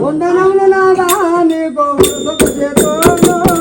కొండనంలో నా దాని గోడు చేతో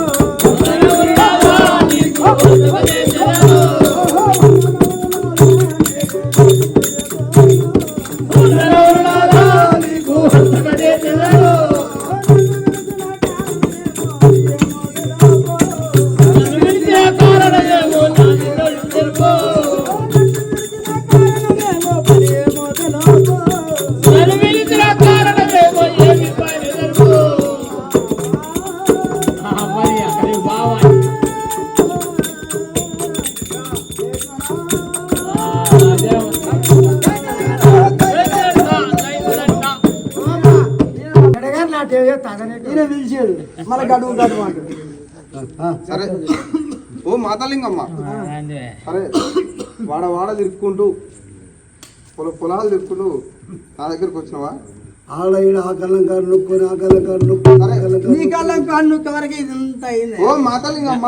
నేనే పిలిచాడు. మన గడువు సరే. ఓ మాతలింగమ్మ. సరే. వాడ వాడ తిరుక్కుంటూ పొల పొలాలు తిరుక్కుంటూ నా దగ్గరకు వచ్చినావా? నొక్కుని నీ అయింది? ఓ మాతలింగమ్మ.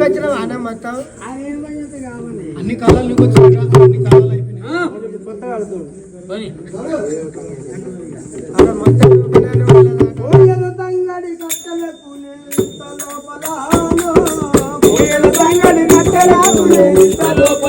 వచ్చిన అన్ని కాలాలు నీకు వచ్చిన అన్ని కాలాలు అయిపోయినాయి. లోపల.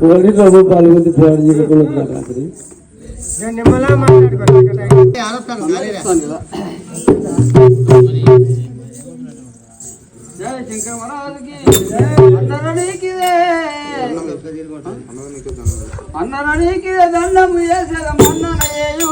కోరిక పాల్గొంది పోరాడుకున్నారు రాత్రి. అన్నరణికి దండం చేసేదమ్మన్నయ్యూ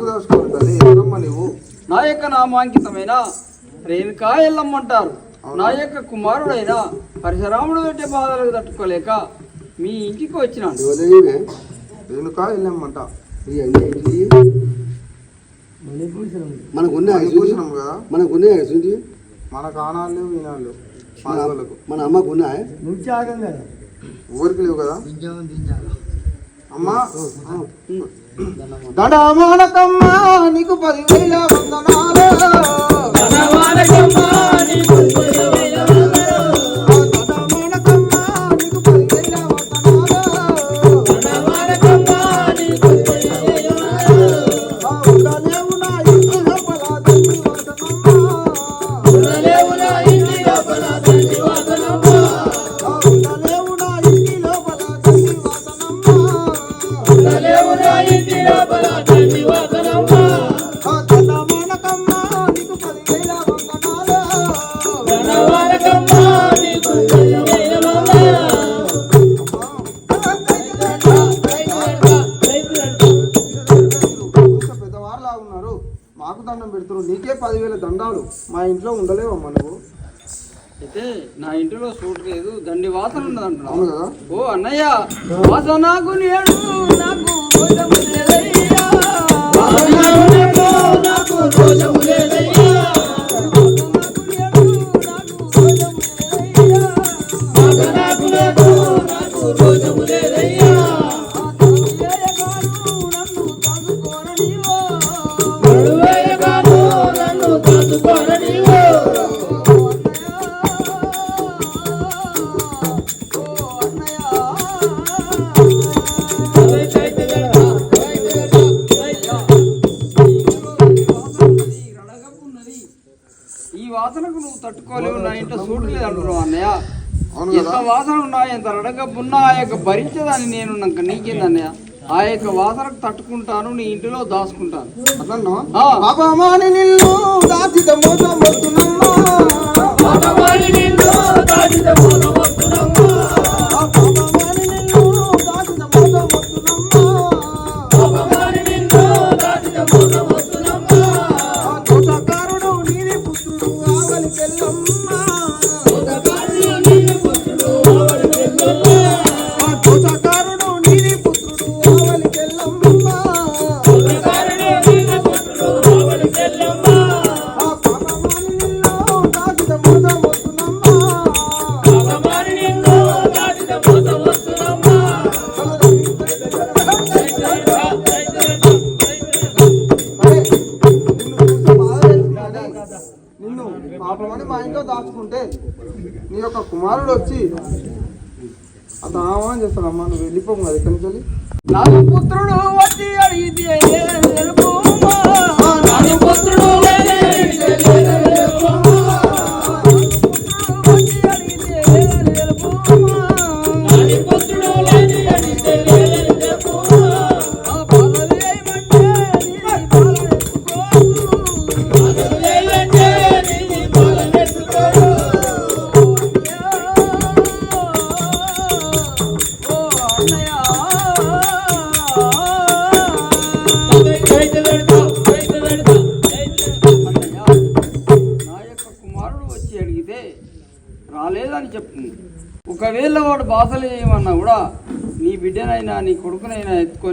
ఎందుకు దాచుకోవాలి తల్లి ఎవరమ్మా నువ్వు నా యొక్క నామాంకితమైన రేణుకా ఎల్లమ్మంటారు నా యొక్క కుమారుడైన పరశురాముడు పెట్టే బాధలకు తట్టుకోలేక మీ ఇంటికి వచ్చినాను ఎవరివే రేణుకా వెళ్ళామంట ఇవన్నీ ఏంటి? మనకు ఉన్నాయి కూర్చున్నాం కదా. చూసి మన కాణాలు పాదవులకు మన అమ్మకు ఉన్నాయి? ఊరికి లేవు కదా? అమ్మా. దండమానకమ్మ నీకు పదివేల వందనాలు. ఇంటిలో సూట్ లేదు. దండి వాసన ఓ అన్నయ్య వాసనకు నేడు నాకు రోజము లేదయ్యా. నాకు దోషము కదా? వాసన ఉన్నా ఎంత రడగబ్బున్నా ఆ యొక్క భరించేదాన్ని నేను నాకు నీకేందన్నయ్య? ఆ యొక్క వాసనకు తట్టుకుంటాను నీ ఇంటిలో దాచుకుంటాను. నిన్ను దాచిత నిన్ను దాచిత మోసమొత్తునమ్మా కుమారుడు వచ్చి అతను ఆహ్వానం అమ్మ నువ్వు వెళ్ళిపోము కదా ఇక్కడి నుంచి పుత్రుడు వచ్చి అడిగితే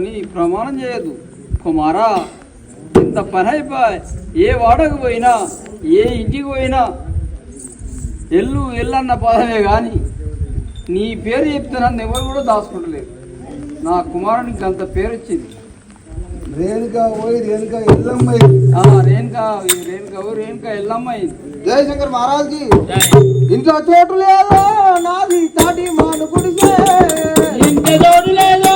ఎత్తుకొని ప్రమాణం చేయదు. కుమారా ఇంత పని అయిపోయి ఏ వాడకు పోయినా ఏ ఇంటికి పోయినా ఎల్లు ఎల్లన్న పదమే కానీ నీ పేరు చెప్తే నన్ను ఎవరు కూడా దాచుకుంటలేరు. నా కుమారునికి అంత పేరు వచ్చింది రేణుక పోయి రేణుక ఎల్లమ్మ ఆ, రేణుక ఈ రేణుక ఎవరు? రేణుక ఎల్లమ్మ ఇది. జయశంకర్ మహారాజ్కి ఇంట్లో చోటు లేదో నాది తాటి మాను గుడిసే ఇంటి తోడు లేదో.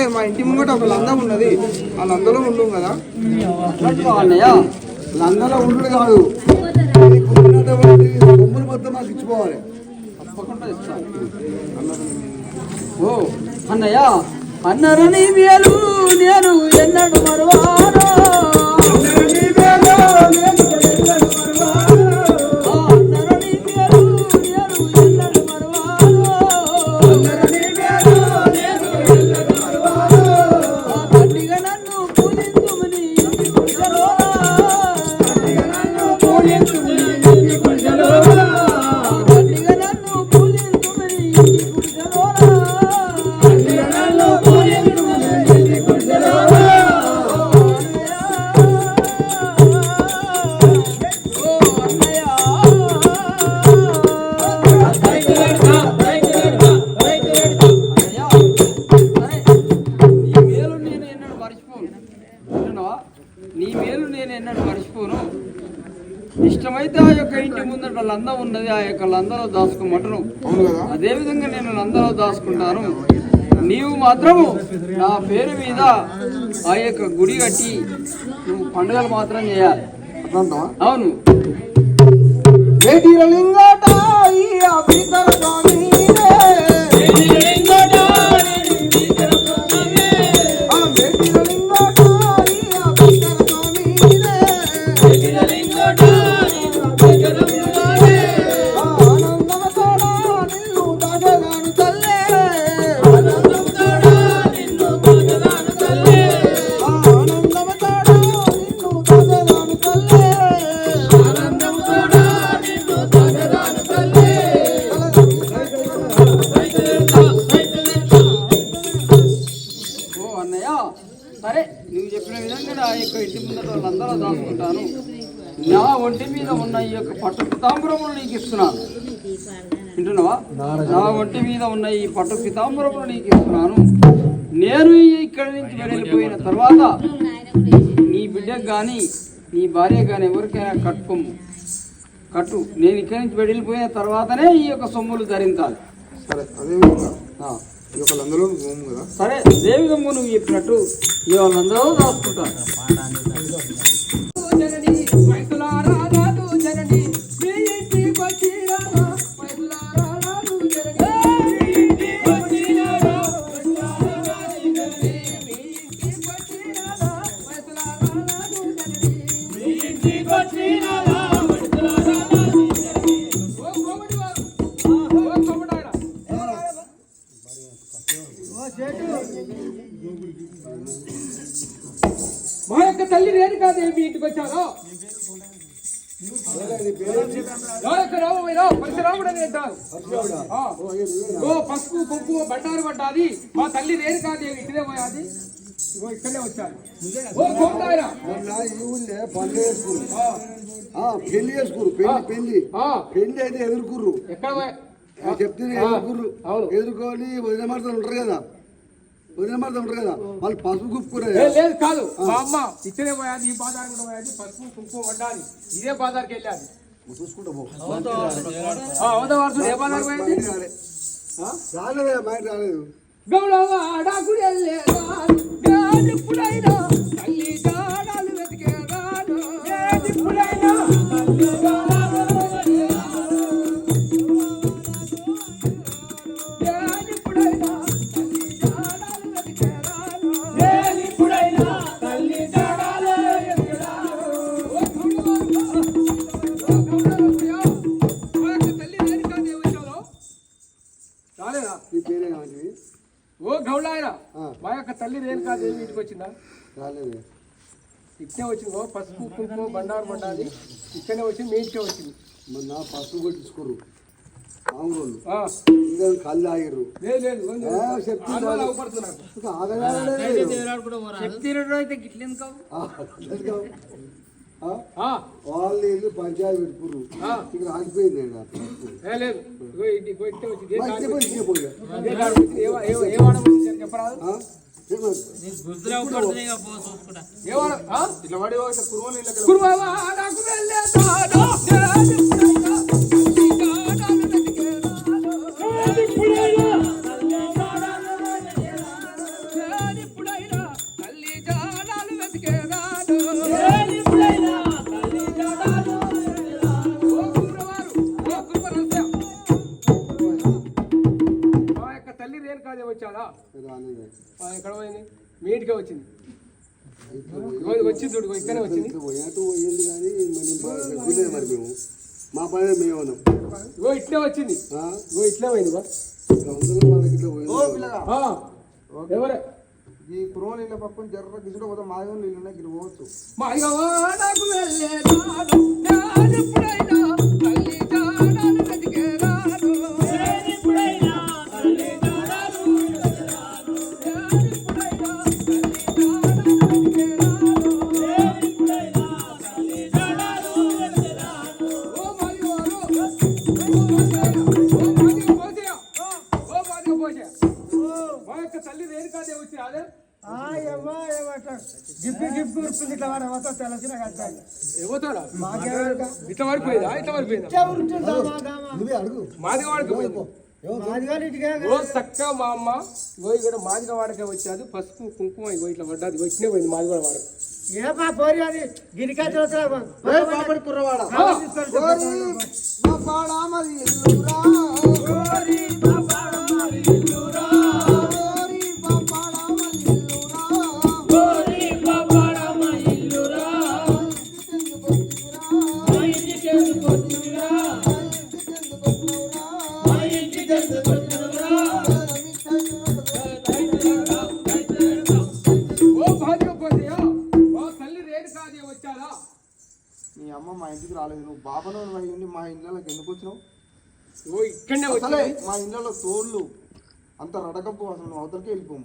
అయితే మా ఇంటి ముంగట ఒక లంద ఉన్నది. ఆ లందలో ఉండు కదా. అన్నయ్యా లందలో ఉండు కాదు. ఉన్నటువంటి బొమ్మలు మొత్తం నాకు ఇచ్చిపోవాలి. తప్పకుండా ఇస్తాను ఓ అన్నయ్య అన్నరని నీ వేలు నేను ఎన్నడు మరో ఇష్టమైతే ఆ యొక్క ఇంటి ముందట లంద ఉన్నది ఆ యొక్క లందలో దాచుకోమంటను అవును కదా? అదే విధంగా నేను లందలో దాచుకుంటాను. నీవు మాత్రము నా పేరు మీద ఆ యొక్క గుడి కట్టి నువ్వు పండుగలు మాత్రం చేయాలి. అవును. నా ఒంటి మీద ఉన్న ఈ పట్టు పితాంబరములు నీకు ఇస్తున్నాను. నేను ఇక్కడి నుంచి వెళ్ళిపోయిన తర్వాత నీ బిడ్డకు కానీ నీ భార్య కానీ ఎవరికైనా కట్టుకోము కట్టు. నేను ఇక్కడి నుంచి వెళ్ళిపోయిన తర్వాతనే ఈ యొక్క సొమ్ములు ధరించాలి. సరే అదే సరే అదే విధంగా నువ్వు చెప్పినట్టు ఈ వాళ్ళందరూ దాచుకుంటారు కుంకుమ బండారు పడ్డాది. మా తల్లి రేణుకాదేవి ఇక్కడే పోయాది. ఇగో ఇక్కడే వచ్చారు. ఓ కోటాయన ఆ, పెళ్ళి చేసుకురు పెళ్ళి పెళ్ళి. ఆ, పెళ్ళి అయితే ఎదుర్కుర్రు. ఎక్కడ చెప్తే ఎదుర్కుర్రు. అవును. ఎదుర్కొని వదిన మడతలు ఉంటారు కదా. వదిన మడతలు ఉంటారు కదా. వాళ్ళు పసుపు కుప్పుకురే ఏ, లేదు కాదు. మా అమ్మ ఇక్కడే పోయాది ఈ బాజార్ కూడా పోయాది పసుపు కుంకుమ పడ్డాది. ఇదే బాజార్కి వెళ్ళాది. చూసుకుంటా ఏ పోయింది? రాలేదు? మైండ్ రాలేదు. గౌరవ అడాకుడు వెళ్ళేదా గాడిప్పుడైనా తల్లి గాడాలు వెతికేదాను? గాడిప్పుడైనా కుంకుమ బండారు బండాలి ఇక్కడే వచ్చింది మీ ఇంటికే వచ్చింది మరి నా పసుపు కొట్టించుకోరు మామూలు కళ్ళు ఆగిర్రు వాళ్ళు ఇల్లు పంచాయతీ పెట్టుకుర్రు ఆ. ఇక్కడ ఆగిపోయింది చెప్పరాదు వాడ? ఇట్లా పడి పోతే కురుమలు మీ ఇంటికే వచ్చింది వచ్చింది చూడు ఇగో ఇక్కడే వచ్చింది. పోయినట్టు పోయింది కానీ మరి మేము మా పని మేము ఉన్నాం. ఇగో ఇట్లే వచ్చింది. ఆ? ఇగో ఇట్లే పోయింది ఎవరే? ఈ కురుమలు ఇళ్ళ పక్కన జర్ర గిసుడు పోతే మాది ఇల్లు ఉన్నాయి గిరి పోవచ్చు. మా నాకు వెళ్ళేదాను, గిఫ్ట్ గుర్తుంది ఇట్లా వాడు అవసరం తెలిసిన కట్టాలి ఏమవుతాడా ఇట్లా పడిపోయిందా? ఇట్లా పడిపోయిందా? నువ్వే అడుగు. మాదిగ వాడికి పోయింది ఓ చక్క మా అమ్మ ఇగో ఇక్కడ మాదిగ వాడకే వచ్చాది. పసుపు కుంకుమ ఇగో ఇట్లా పడ్డది. ఇట్లనే పోయింది మాదిగ వాడ ఏ మా పోరి అది? గిరికా చూసరా ఏ బాబడి కుర్రవాడ? ఇంటికి రాలేదు నువ్వు బాబను ఉండి మా ఇళ్ళకి ఎందుకు వచ్చినావు ఓ ఇక్కడనే అసలే మా ఇళ్ళలో తోళ్ళు అంత రడకప్పు అసలు నువ్వు అవతలకి వెళ్ళిపోము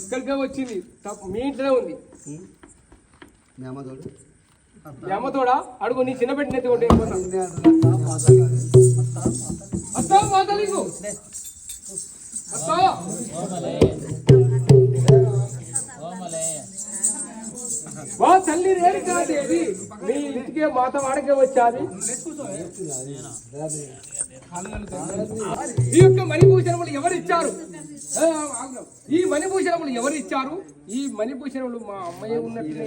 ఇక్కడికే వచ్చింది తప్ప- మీ ఇంట్లోనే ఉంది మీ అమ్మ తోడు మీ అమ్మతోడా అడుగు నీ చిన్న పెట్టిన ఎత్తి ఉంటే అత్తా మాతలింగు అత్తా వా తల్లి మీ ఇంటికే మాత వాడకే వచ్చాది. ఈ యొక్క మణిభూషణములు ఎవరు ఇచ్చారు ఆ, ఆగుదాం. ఈ మణిభూషణములు ఎవరు ఇచ్చారు ఈ మణిభూషణములు మా అమ్మయ్య ఉన్నట్లే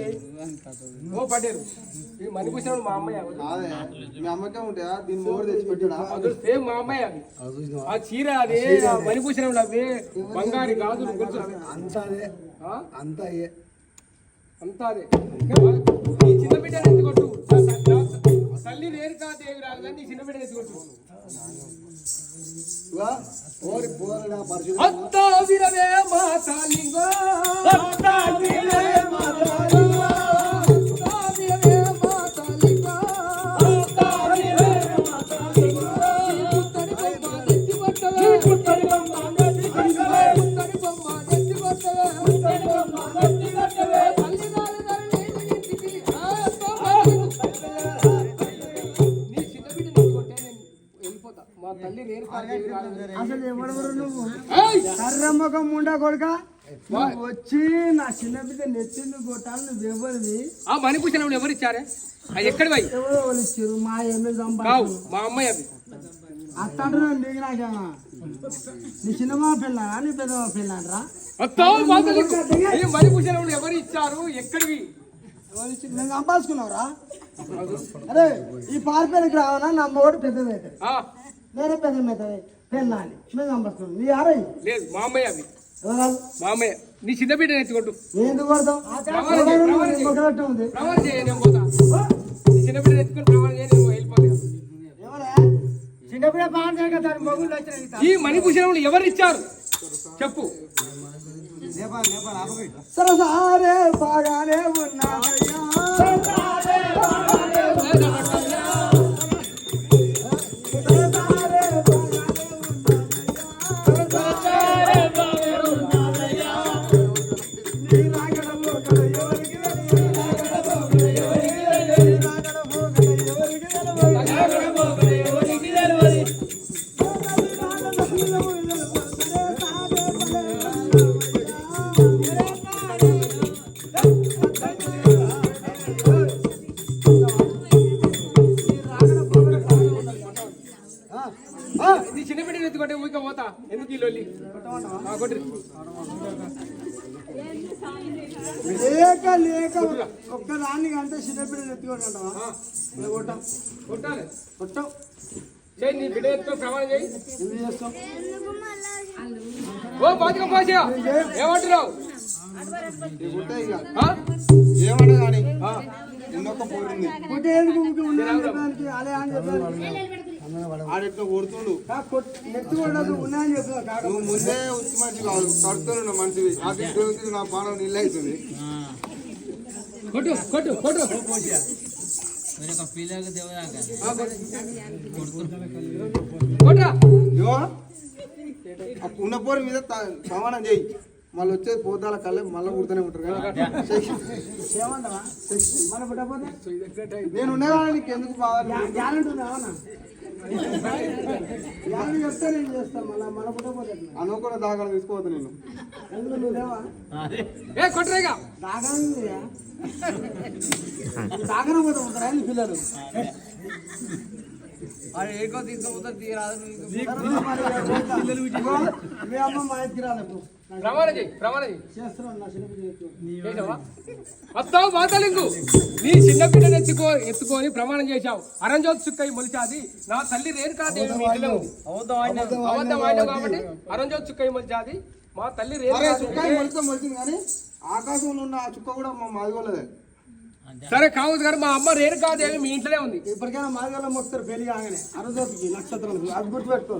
ఓ పడేరు ఈ మణిభూషణములు మా అమ్మయ్య అదే మీ సేమ్ మా అమ్మాయి అవి ఆ చీర అదే మణిభూషణములు అవే బంగారు గాజులు గుర్తులు. అంతా? అంతా అంతా అదే. ఈ చిన్న బిడ్డ ఎత్తుకొట్టు. నా నా తల్లి రేణుకా దేవి రాదు నీ చిన్న బిడ్డ ఎత్తుకొట్టు. ఇవా, ఓరి పోరడా పరిశుద్ధ అత్త విరవే మాతాలింగో ముండా కొడుక? వచ్చి నా చిన్న బిడ్డ నెత్తింది కొట్టాలి నువ్వు ఎవరివి? ఆ మణిభూషణములు ఎవరు ఇచ్చారే? అది ఎక్కడి పోయి? ఎవరో వాళ్ళు ఇచ్చారు మా ఎమ్మెల్యే సంపాదించారు మా అమ్మాయి అవి అట్టాంటున్నాను నీకు నాకేమా నీ చిన్నమా పిల్ల నీ పెద్దమా పిల్ల అంటారా వస్తావు మాతలికు. ఈ మణిభూషణములు ఎవరు ఇచ్చారు? ఎక్కడివి? నేను సంపాదించుకున్నావురా? అరే ఈ పారిపోయినకి రావనా నా మోడు పెద్దదైతే. నేనే పెద్దమైతుంది పెళ్ళాలి. మేము సంపాదించుకున్నాం నీ ఆరై లేదు మా అమ్మాయి అవి ఎవరాలు మా అమ్మాయి నీ చిన్న బిడ్డ ఎత్తుకొట్టు ప్రమాణం చేయి, ప్రమాణం చేయి. కొట్టబెట్టు ఉంది? ప్రమాణం చేయ నేను పోతా. నీ చిన్న బిడ్డ ఎత్తుకొని ప్రమాణం వెళ్ళిపోతా. చిన్నప్పుడే పాన్ ఈ మణిభూషణములు ఎవరు ఇచ్చారు? చెప్పు. సరసారే బాగానే ఉన్నాదయ్యా ఒక్కదాన్ని కంటే చిన్నపిల్లలు ఎత్తుకుంటావా కొట్టాం. కొట్టాలి. కొట్టాం చేయి నీ బిడ్డ ఎత్తుకొని ప్రమాణం చేయి ఎందుకు చేస్తాం ఓ బాతిక పోసా ఏమంటున్నావు? కొట్టే ఇక ఆ? ఏమన్నా కానీ ఇంకొక పోయింది కొట్టే ఎందుకు ఊరికే ఉన్నాయని చెప్పడానికి అలే అని చెప్పాను ఆడెట్లా కొడుతుండు? నువ్వు ముందే ఉత్తి మనిషి కాదు కడుతున్న మనిషివి నాకు ఇంటి నుంచి నా పానం నీళ్ళు అవుతుంది కొట్టు కొట్టు కొట్టు కొట్టురా ఇగో ఆ ఉన్న పోరి మీద త- సమానం చేయి మళ్ళీ వచ్చేది పోతాల కళ్ళే మళ్ళీ కుడుతూనే ఉంటారు కదా. నేను ఉండేవాడిని నీకు ఎందుకు అనుకున్న దాకా తీసుకోవద్దు నేను పోతే ఉంటారా నీ పిల్లలు? ఏకో తీసుకుపోతే తీరాదు ఎక్కువ. చేసావా? వస్తావు మాతలింగు నీ చిన్న బిడ్డను ఎత్తుకో ఎత్తుకొని ప్రమాణం చేశావు. అరంజోత్ చుక్కై మొలిచాది. నా తల్లి రేణుకాదేవి మీ ఇంటిలో ఉంది అబద్ధం ఆడినావు. కాబట్టి. అరంజోత్ చుక్కై మొలిచాది. మా తల్లి కానీ ఆకాశంలో ఉన్న ఆ చుక్క కూడా మా మాదిగోలేదే సరే కావచ్చు గారు మా అమ్మ రేణుకాదేవి మీ ఇంట్లోనే ఉంది. ఇప్పటికైనా మార్గాల్లో మొక్కుతారు పెళ్ళి కాగానే. అరజోతికి నక్షత్రం అది గుర్తుపెట్టుకో.